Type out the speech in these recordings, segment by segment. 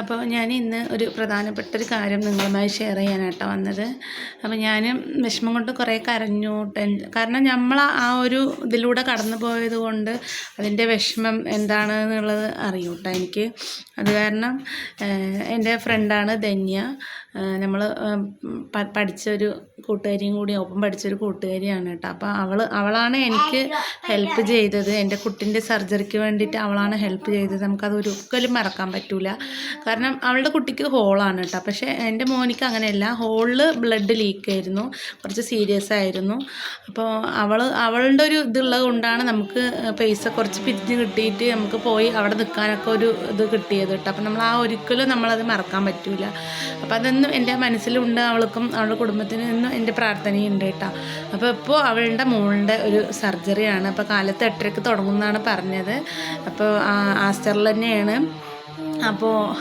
അപ്പോൾ ഞാൻ ഇന്ന് ഒരു പ്രധാനപ്പെട്ട ഒരു കാര്യം നിങ്ങളുമായി ഷെയർ ചെയ്യാനായിട്ടാണ് വന്നത്. അപ്പോൾ ഞാൻ വിഷമം കൊണ്ട് കുറേ കരഞ്ഞു. ടെൻ കാരണം നമ്മൾ ആ ഒരു ഇതിലൂടെ കടന്നു പോയത് കൊണ്ട് അതിന്റെ വിഷമം എന്താണ് എന്നുള്ളത് അറിയൂട്ടോ എനിക്ക്. അത് കാരണം എന്റെ ഫ്രണ്ടാണ് ധന്യ. നമ്മൾ പഠിച്ചൊരു കൂട്ടുകാരിയും കൂടി ഒപ്പം പഠിച്ചൊരു കൂട്ടുകാരിയാണ് കേട്ടോ. അപ്പോൾ അവൾ അവളാണ് എനിക്ക് ഹെൽപ്പ് ചെയ്തത്. എന്റെ കുട്ടിന്റെ സർജറിക്ക് വേണ്ടിയിട്ട് അവളാണ് ഹെൽപ്പ് ചെയ്തത്. നമുക്കത് ഒരിക്കലും മറക്കാൻ പറ്റൂല. കാരണം അവളുടെ കുട്ടിക്ക് ഹോളാണ് കേട്ടോ. പക്ഷേ എന്റെ മോനിക്ക് അങ്ങനെയല്ല. ഹോളിൽ ബ്ലഡ് ലീക്ക് ആയിരുന്നു. കുറച്ച് സീരിയസ് ആയിരുന്നു. അപ്പോൾ അവൾ അവളുടെ ഒരു ഇതുള്ളത് കൊണ്ടാണ് നമുക്ക് പൈസ കുറച്ച് പിരിഞ്ഞ് കിട്ടിയിട്ട് നമുക്ക് പോയി അവിടെ നിൽക്കാനൊക്കെ ഒരു ഇത് കിട്ടിയത് കേട്ടോ. അപ്പോൾ നമ്മൾ ആ ഒരിക്കലും നമ്മളത് മറക്കാൻ പറ്റില്ല അപ്പോൾ അതൊന്നും എന്റെ മനസ്സിലുണ്ട് അവൾക്കും അവളുടെ കുടുംബത്തിനും എന്നും എന്റെ പ്രാർത്ഥനയുണ്ട് കേട്ടോ. അപ്പോൾ ഇപ്പോൾ അവളുടെ മോളുടെ ഒരു സർജറിയാണ്. അപ്പോൾ കാലത്ത് എട്ടരയ്ക്ക് തുടങ്ങുമെന്നാണ് പറഞ്ഞത്. അപ്പോൾ ആസ്റ്ററിൽ തന്നെയാണ്. അപ്പോൾ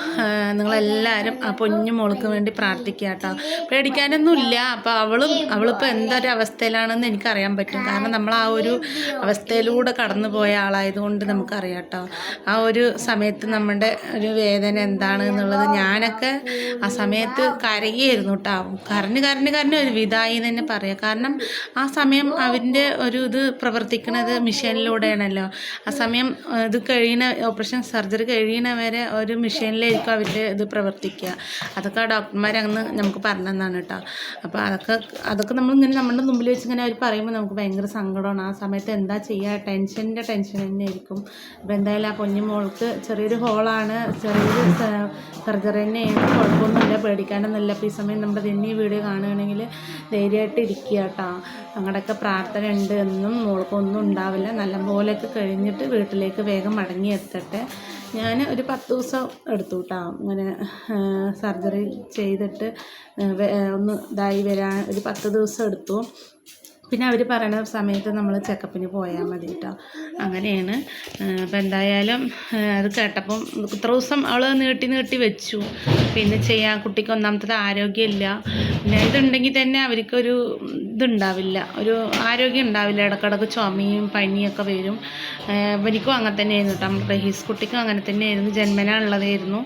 നിങ്ങളെല്ലാവരും ആ പൊഞ്ഞു മോൾക്ക് വേണ്ടി പ്രാർത്ഥിക്കുക കേട്ടോ. പേടിക്കാനൊന്നുമില്ല. അപ്പോൾ അവളും അവളിപ്പോൾ എന്തൊരു അവസ്ഥയിലാണെന്ന് എനിക്കറിയാൻ പറ്റും. കാരണം നമ്മൾ ആ ഒരു അവസ്ഥയിലൂടെ കടന്നു പോയ ആളായതുകൊണ്ട് നമുക്കറിയാം കേട്ടോ. ആ ഒരു സമയത്ത് നമ്മുടെ ഒരു വേദന എന്താണ് എന്നുള്ളത് ഞാനൊക്കെ ആ സമയത്ത് കരയായിരുന്നു കേട്ടോ. കരഞ്ഞ് കരഞ്ഞ് കരഞ്ഞ് ഒരു വിധായി തന്നെ പറയാം. കാരണം ആ സമയം അവന്റെ ഒരു ഇത് പ്രവർത്തിക്കുന്നത് മിഷീനിലൂടെയാണല്ലോ. ആ സമയം ഇത് കഴിയുന്ന ഓപ്പറേഷൻ സർജറി കഴിയുന്നവരെ വരെ ഒരു മെഷീനിലായിരിക്കും അവരുടെ ഇത് പ്രവർത്തിക്കുക. അതൊക്കെ ആ ഡോക്ടർമാർ അന്ന് നമുക്ക് പറഞ്ഞു കേട്ടോ. അപ്പോൾ അതൊക്കെ അതൊക്കെ നമ്മളിങ്ങനെ നമ്മുടെ മുമ്പിൽ വെച്ച് ഇങ്ങനെ അവർ പറയുമ്പോൾ നമുക്ക് ഭയങ്കര സങ്കടമാണ്. ആ സമയത്ത് എന്താ ചെയ്യുക? ടെൻഷന്റെ ടെൻഷൻ തന്നെ ആയിരിക്കും അപ്പോൾ എന്തായാലും ആ കുഞ്ഞു മോൾക്ക് ചെറിയൊരു ഹോളാണ്. ചെറിയൊരു സർജറി തന്നെയാണ്. കുഴപ്പമൊന്നുമില്ല. പേടിക്കാനൊന്നുമില്ല. അപ്പോൾ ഈ സമയം നമ്മുടെ തന്നെ ഈ വീഡിയോ കാണുകയാണെങ്കിൽ ധൈര്യമായിട്ട് ഇരിക്കുക കേട്ടോ. അങ്ങടൊക്കെ പ്രാർത്ഥന ഉണ്ട് എന്നും മോൾക്കൊന്നും ഉണ്ടാവില്ല. നല്ലപോലെയൊക്കെ കഴിഞ്ഞിട്ട് വീട്ടിലേക്ക് വേഗം മടങ്ങി എത്തട്ടെ. ഞാൻ ഒരു പത്ത് ദിവസം എടുത്തു കേട്ടോ അങ്ങനെ സർജറി ചെയ്തിട്ട് ഒന്ന് ഇതായി വരാൻ ഒരു പത്ത് ദിവസം എടുത്തു. പിന്നെ അവർ പറയണ സമയത്ത് നമ്മൾ ചെക്കപ്പിന് പോയാൽ മതി കേട്ടോ അങ്ങനെയാണ്. അപ്പം എന്തായാലും അത് കേട്ടപ്പം ഇത്ര ദിവസം അവൾ നീട്ടി നീട്ടി വെച്ചു. പിന്നെ ചെയ്യാൻ കുട്ടിക്ക് ഒന്നാമത്തത് ആരോഗ്യമില്ല. പിന്നെ ഇതുണ്ടെങ്കിൽ തന്നെ അവർക്കൊരു ഇതുണ്ടാവില്ല. ഒരു ആരോഗ്യം ഉണ്ടാവില്ല. ഇടക്കിടക്ക് ചുമയും പനിയൊക്കെ വരും. എനിക്കും അങ്ങനെ തന്നെയായിരുന്നു കേട്ടോ നമ്മുടെ റഹീസ് കുട്ടിക്കും അങ്ങനെ തന്നെയായിരുന്നു. ജന്മനാ ഉള്ളതായിരുന്നു.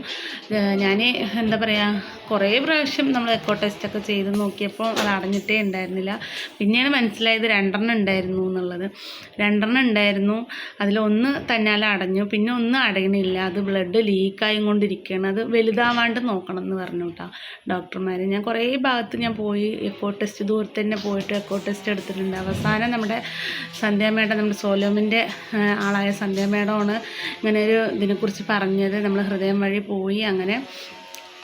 ഞാൻ എന്താ പറയുക കുറേ പ്രാവശ്യം നമ്മൾ എക്കോ ടെസ്റ്റൊക്കെ ചെയ്ത് നോക്കിയപ്പോൾ അത് അടഞ്ഞിട്ടേ ഉണ്ടായിരുന്നില്ല. പിന്നെയാണ് മനസ്സിലായത് രണ്ടെണ്ണം ഉണ്ടായിരുന്നു എന്നുള്ളത്. രണ്ടെണ്ണം ഉണ്ടായിരുന്നു. അതിലൊന്ന് തന്നാലെ അടഞ്ഞു. പിന്നെ ഒന്ന് അടയണില്ല. അത് ബ്ലഡ് ലീക്കായും കൊണ്ടിരിക്കുകയാണ്. അത് വലുതാവാണ്ട് നോക്കണം എന്ന് പറഞ്ഞു കേട്ടോ ഡോക്ടർമാർ ഞാൻ കുറേ ഭാഗത്ത് ഞാൻ പോയി എക്കോ ടെസ്റ്റ് ദൂരത്ത് തന്നെ പോയിട്ട് എക്കോ ടെസ്റ്റ് എടുത്തിട്ടുണ്ട്. അവസാനം നമ്മുടെ സന്ധ്യ മേഡം നമ്മുടെ സോലോമിന്റെ ആളായ സന്ധ്യ മേഡമാണ് ഇങ്ങനെ ഒരു ഇതിനെക്കുറിച്ച് പറഞ്ഞത്. നമ്മൾ ഹൃദയം വഴി പോയി അങ്ങനെ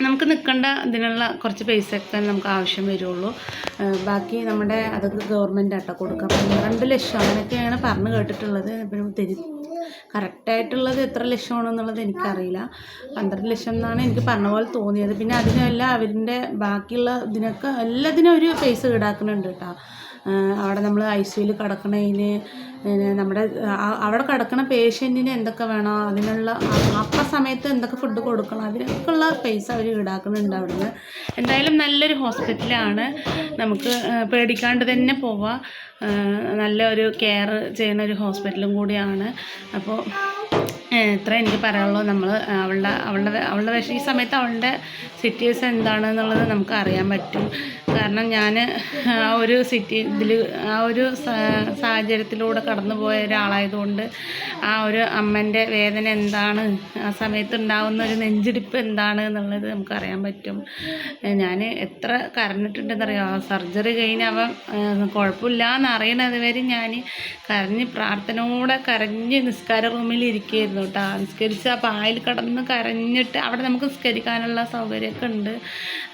നമുക്ക് നിൽക്കേണ്ട ഇതിനുള്ള കുറച്ച് പൈസയൊക്കെ നമുക്ക് ആവശ്യം വരുള്ളൂ. ബാക്കി നമ്മുടെ അതൊക്കെ ഗവൺമെന്റ് ആട്ടോ കൊടുക്കുക പന്ത്രണ്ട് ലക്ഷം അങ്ങനെയൊക്കെയാണ് പറഞ്ഞു കേട്ടിട്ടുള്ളത്. പിന്നെ തിരി കറക്റ്റായിട്ടുള്ളത് എത്ര ലക്ഷമാണെന്നുള്ളത് എനിക്കറിയില്ല. പന്ത്രണ്ട് ലക്ഷം എന്നാണ് എനിക്ക് പറഞ്ഞ പോലെ തോന്നിയത്. പിന്നെ അതിനെല്ലാം അവരിന്റെ ബാക്കിയുള്ള ഇതിനൊക്കെ എല്ലാത്തിനും ഒരു പൈസ ഈടാക്കുന്നുണ്ട് കേട്ടോ. അവിടെ നമ്മൾ ഐ സിയിൽ കിടക്കണതിന് നമ്മുടെ അവിടെ കിടക്കണ പേഷ്യന്റിന് എന്തൊക്കെ വേണോ? അതിനുള്ള ആ- സമയത്ത് എന്തൊക്കെ ഫുഡ് കൊടുക്കണം? അതിനൊക്കെയുള്ള പൈസ അവർ ഈടാക്കുന്നുണ്ട് അവിടുന്ന്. എന്തായാലും നല്ലൊരു ഹോസ്പിറ്റലാണ് നമുക്ക് പേടിക്കാണ്ട് തന്നെ പോവാം. നല്ല നല്ലൊരു കെയർ ചെയ്യുന്ന ഒരു ഹോസ്പിറ്റലും കൂടിയാണ്. അപ്പോൾ ഇത്ര എനിക്ക് പറയാനുള്ളൂ. നമ്മൾ അവളുടെ അവളുടെ അവളുടെ പക്ഷേ ഈ സമയത്ത് അവളുടെ സിറ്റുവേഷൻ എന്താണെന്നുള്ളത് നമുക്ക് അറിയാൻ പറ്റും. കാരണം ഞാൻ ആ ഒരു സിറ്റി ഇതിൽ ആ ഒരു സാഹചര്യത്തിലൂടെ കടന്നു പോയ ഒരാളായതുകൊണ്ട് ആ ഒരു അമ്മന്റെ വേദന എന്താണ് ആ സമയത്ത് ഉണ്ടാകുന്ന ഒരു നെഞ്ചിടിപ്പ് എന്താണ് എന്നുള്ളത് നമുക്ക് അറിയാൻ പറ്റും. ഞാൻ എത്ര കരഞ്ഞിട്ടുണ്ടെന്നറിയോ? സർജറി കഴിഞ്ഞ് അവൻ കുഴപ്പമില്ല എന്ന് വരെ ഞാൻ കരഞ്ഞ് പ്രാർത്ഥനയോടെ കരഞ്ഞ് നിസ്കാര റൂമിൽ ഇരിക്കുകയായിരുന്നു. കേട്ടോ. നിസ്കരിച്ച് ആ പായൽ കിടന്ന് കരഞ്ഞിട്ട് അവിടെ നമുക്ക് നിസ്കരിക്കാനുള്ള സൗകര്യമൊക്കെ ഉണ്ട്.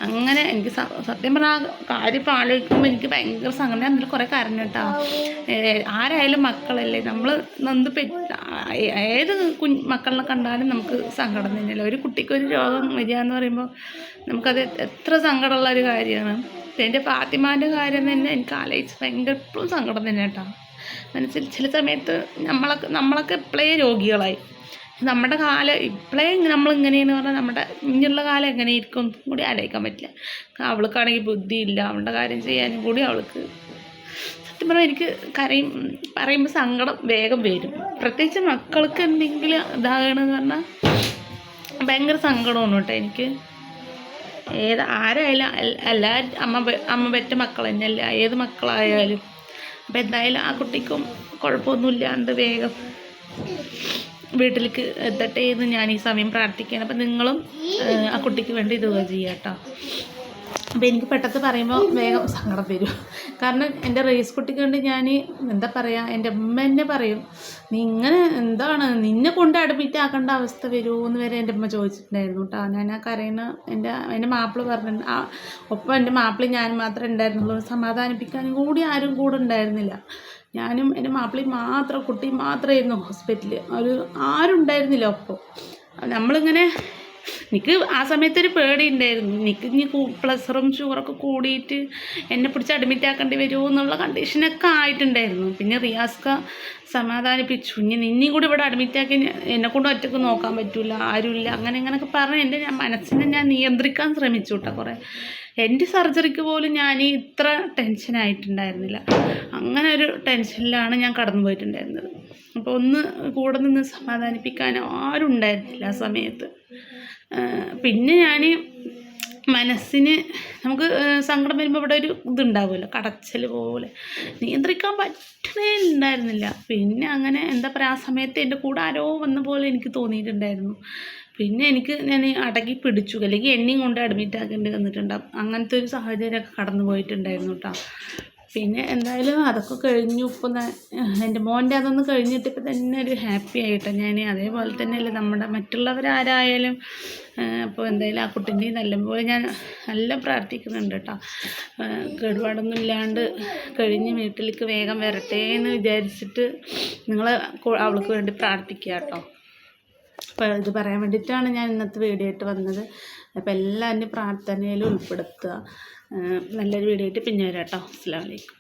അങ്ങനെ എനിക്ക് സത്യം പറഞ്ഞാൽ കാര്യം ഇപ്പോൾ എനിക്ക് ഭയങ്കര സങ്കടം. അതിൽ കുറേ കരഞ്ഞിട്ടാ ആരായാലും മക്കളല്ലേ. നമ്മൾ പെറ്റ് ഏ- ഏത് കുഞ്ഞ് മക്കളിനെ കണ്ടാലും നമുക്ക് സങ്കടം തന്നെയല്ലേ. ഒരു കുട്ടിക്കൊരു രോഗം വരിക എന്ന് പറയുമ്പോൾ നമുക്കത് എത്ര സങ്കടമുള്ള ഒരു കാര്യമാണ്. എന്റെ ഫാത്തിമാന്റെ കാര്യം തന്നെ എനിക്ക് ആലോചിച്ച് ഭയങ്കര എപ്പോഴും സങ്കടം തന്നെ കേട്ടോ. മനസ്സിൽ ചില സമയത്ത് നമ്മളൊക്കെ നമ്മളൊക്കെ എപ്പോഴേ രോഗികളായി. നമ്മുടെ കാലം ഇപ്പോഴേ നമ്മൾ ഇങ്ങനെയെന്ന് പറഞ്ഞാൽ നമ്മുടെ ഇനിയുള്ള കാലം എങ്ങനെയിരിക്കും ഒന്നും കൂടി ആലോചിക്കാൻ പറ്റില്ല. അവൾക്കാണെങ്കിൽ ബുദ്ധിയില്ല അവളുടെ കാര്യം ചെയ്യാനും കൂടി അവൾക്ക് സത്യം പറഞ്ഞാൽ എനിക്ക് കരയും പറയുമ്പോൾ സങ്കടം വേഗം വരും. പ്രത്യേകിച്ച് മക്കൾക്ക് എന്തെങ്കിലും ഇതാകണമെന്ന് പറഞ്ഞാൽ ഭയങ്കര സങ്കടമാണ് കേട്ടോ എനിക്ക്. ഏത് ആരായാലും എല്ലാവരും എല്ലാ അമ്മ അമ്മ പെറ്റ മക്കൾ തന്നെയല്ല ഏത് മക്കളായാലും. അപ്പം എന്തായാലും ആ കുട്ടിക്കും കുഴപ്പമൊന്നുമില്ലാണ്ട് വേഗം വീട്ടിലേക്ക് എത്തട്ടെ എന്ന് ഞാൻ ഈ സമയം പ്രാർത്ഥിക്കുകയാണ്. അപ്പം നിങ്ങളും ആ കുട്ടിക്ക് വേണ്ടി ഇതുക ചെയ്യാം കേട്ടോ. അപ്പോൾ എനിക്ക് പെട്ടെന്ന് പറയുമ്പോൾ വേഗം സങ്കടം വരും. കാരണം എന്റെ റേസ് കുട്ടിക്ക് വേണ്ടി ഞാൻ എന്താ പറയുക എന്റെ ഉമ്മ എന്നെ പറയും നീ ഇങ്ങനെ എന്താണ്? നിന്നെ കൊണ്ട് അഡ്മിറ്റ് ആക്കേണ്ട അവസ്ഥ വരുമോ എന്ന് വരെ എന്റെ ഉമ്മ ചോദിച്ചിട്ടുണ്ടായിരുന്നു കേട്ടോ ഞാൻ ആ കരയുന്ന എന്റെ എന്റെ മാപ്പിള പറഞ്ഞു ഒപ്പം എന്റെ മാപ്പിളയും ഞാൻ മാത്രമേ ഉണ്ടായിരുന്നുള്ളൂ. സമാധാനിപ്പിക്കാനും കൂടി ആരും കൂടെ ഉണ്ടായിരുന്നില്ല. ഞാനും എന്റെ മാപ്പിളയും മാത്രം കുട്ടിയും മാത്രമായിരുന്നു ഹോസ്പിറ്റലിൽ ഒരു ആരും ഉണ്ടായിരുന്നില്ല ഒപ്പം. നമ്മളിങ്ങനെ എനിക്ക് ആ സമയത്തൊരു പേടി ഉണ്ടായിരുന്നു എനിക്ക് ഇനി പ്ലസറും ഷുഗറൊക്കെ കൂടിയിട്ട് എന്നെ പിടിച്ച് അഡ്മിറ്റ് ആക്കേണ്ടി വരുമോ എന്നുള്ള കണ്ടീഷനൊക്കെ ആയിട്ടുണ്ടായിരുന്നു. പിന്നെ റിയാസ്ക സമാധാനിപ്പിച്ചു. ഇനി നിന്നെയും കൂടി ഇവിടെ അഡ്മിറ്റ് ആക്കി എന്നെ കൊണ്ട് ഒറ്റയ്ക്ക് നോക്കാൻ പറ്റില്ല ആരുമില്ല അങ്ങനെ ഇങ്ങനെയൊക്കെ പറഞ്ഞ് എന്റെ ഞാൻ മനസ്സിനെ ഞാൻ നിയന്ത്രിക്കാൻ ശ്രമിച്ചു കേട്ടോ കുറേ. എന്റെ സർജറിക്ക് പോലും ഞാൻ ഇത്ര ടെൻഷനായിട്ടുണ്ടായിരുന്നില്ല അങ്ങനെ ഒരു ടെൻഷനിലാണ് ഞാൻ കടന്നു പോയിട്ടുണ്ടായിരുന്നത്. അപ്പോൾ ഒന്ന് കൂടെ നിന്ന് സമാധാനിപ്പിക്കാൻ ആരും ഉണ്ടായിരുന്നില്ല ആ സമയത്ത്. പിന്നെ ഞാൻ മനസ്സിന് നമുക്ക് സങ്കടം വരുമ്പോൾ ഇവിടെ ഒരു ഇതുണ്ടാവുമല്ലോ കടച്ചൽ പോലെ. നിയന്ത്രിക്കാൻ പറ്റണേ ഉണ്ടായിരുന്നില്ല പിന്നെ അങ്ങനെ എന്താ പറയുക ആ സമയത്ത് എന്റെ കൂടെ ആരോ വന്ന പോലെ എനിക്ക് തോന്നിയിട്ടുണ്ടായിരുന്നു. പിന്നെ എനിക്ക് ഞാൻ അടക്കി പിടിച്ചു അല്ലെങ്കിൽ എന്നെയും കൊണ്ട് അഡ്മിറ്റ് ആക്കേണ്ടി വന്നിട്ടുണ്ടാകും അങ്ങനത്തെ ഒരു സാഹചര്യമൊക്കെ കടന്നു പോയിട്ടുണ്ടായിരുന്നു കേട്ടോ. പിന്നെ എന്തായാലും അതൊക്കെ കഴിഞ്ഞു. ഇപ്പം എന്റെ മോന്റെ അതൊന്ന് കഴിഞ്ഞിട്ട് ഇപ്പം തന്നെ ഒരു ഹാപ്പി ആയിട്ട് ഞാൻ അതേപോലെ തന്നെയല്ലേ നമ്മുടെ മറ്റുള്ളവരാരായാലും അപ്പോൾ എന്തായാലും ആ കുട്ടീന്റെയും നല്ലപോലെ ഞാൻ നല്ല പ്രാർത്ഥിക്കുന്നുണ്ട് കേട്ടോ കേടുപാടൊന്നും ഇല്ലാണ്ട് കഴിഞ്ഞ് വീട്ടിലേക്ക് വേഗം വരട്ടെ എന്ന് വിചാരിച്ചിട്ട് നിങ്ങൾ അവൾക്ക് വേണ്ടി പ്രാർത്ഥിക്കുക കേട്ടോ അപ്പോൾ ഇത് പറയാൻ വേണ്ടിയിട്ടാണ് ഞാൻ ഇന്നത്തെ വീഡിയോ ആയിട്ട് വന്നത്. അപ്പോൾ എല്ലാവരും പ്രാർത്ഥനയിൽ ഉൾപ്പെടുത്തുക. നല്ലൊരു വീഡിയോ ആയിട്ട് പിന്നെ വരാം കേട്ടോ അസ്സാം വലൈക്കും